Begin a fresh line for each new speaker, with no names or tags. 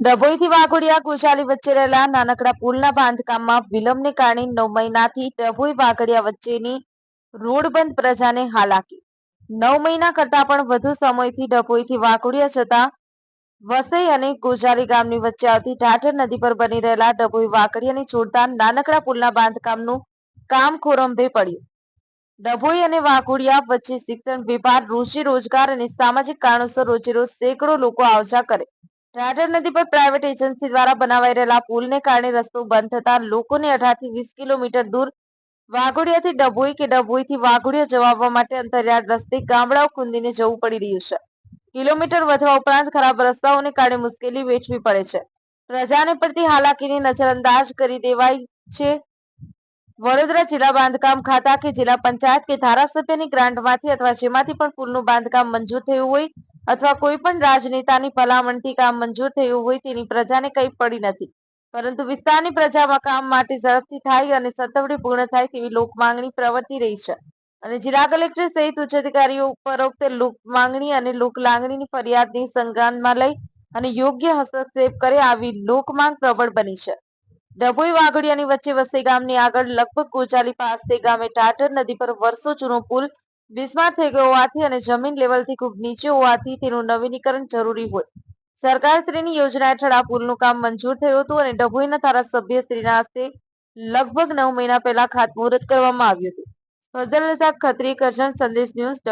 ડભોઈથી વાઘોડિયા ગોશાલી વચ્ચે રહેલા નાનકડા પુલના બાંધકામમાં વિલંબને કારણે નવ મહિનાથી ડભોઈ વાઘોડિયા વચ્ચેની રોડ બંધ પ્રજાને હાલાકી નવ મહિના કરતા પણ વધુ સમયથી ડભોઈથી વાઘોડિયા જતા વસઈ અને ગોજારી ગામની વચ્ચે આવતી ઢાઢર નદી પર બની રહેલા ડભોઈ વાઘડિયાને જોડતા નાનકડા પુલના બાંધકામનું કામ ખોરંભે પડ્યું. ડભોઈ અને વાઘોડિયા વચ્ચે શિક્ષણ વિભાગ રોજી રોજગાર અને સામાજિક કારણોસર રોજેરોજ સેંકડો લોકો આવજા કરે. ઢાઢર નદી પર પ્રાઇવેટ એજન્સી દ્વારા બનાવાઈ રહેલા પુલને કારણે રસ્તો બંધ થતા લોકોને અઢારથી વીસ કિલોમીટર દૂર વાઘોડિયાથી ડભોઈ કે ડભોઈથી વાઘોડિયા જવા માટે અંતરિયાળ રસ્તે ગામડાઓ ખૂંદીને જવું પડી રહ્યું છે. કિલોમીટર વધવા ઉપરાંત ખરાબ રસ્તાઓને કારણે મુશ્કેલી વેઠવી પડે છે. પ્રજાને પડતી હાલાકીની નજરઅંદાજ કરી દેવાય છે. વડોદરા જિલ્લા બાંધકામ ખાતા કે જિલ્લા પંચાયત કે ધારાસભ્યની ગ્રાન્ટમાંથી અથવા જેમાંથી પણ પુલનું બાંધકામ મંજૂર થયું હોય અથવા કોઈ પણ રાજનેતાની ભલામણથી કામ મંજૂર થયું હોય તેની પ્રજાને કંઈ પડી નથી. પરંતુ વિસ્તારની પ્રજામાં કામ માટે ઝડપથી થાય અને સત્વરે પૂર્ણ થાય તેવી લોક માંગણી પ્રવર્તી રહી છે. અને જિલ્લા કલેક્ટર સહિત ઉચ્ચ અધિકારીઓ ઉપરોક્ત લોક માંગણી અને લોક લાગણીની ફરિયાદની સંજ્ઞાનમાં લઈ અને યોગ્ય હસ્તક્ષેપ કરે આવી લોક માંગ પ્રબળ બની છે. ડભોઈ વાઘડિયાની વચ્ચે વસઈ ગામની આગળ લગભગ ગોચાલી પાસે ગામે ટાટર નદી પર વર્ષો જૂનો પુલ બિસ્માર થઈ ગયો હોવાથી અને જમીન લેવલથી ખૂબ નીચે હોવાથી તેનું નવીનીકરણ જરૂરી હોય. સરકારશ્રીની યોજના હેઠળ આ પુલનું કામ મંજૂર થયું હતું અને ડભોઈના ધારાસભ્ય શ્રીના હસ્તે લગભગ નવ મહિના પહેલા ખાતમુહૂર્ત કરવામાં આવ્યું હતું. ફઝલ ખત્રી, કરજણ, સંદેશ ન્યૂઝ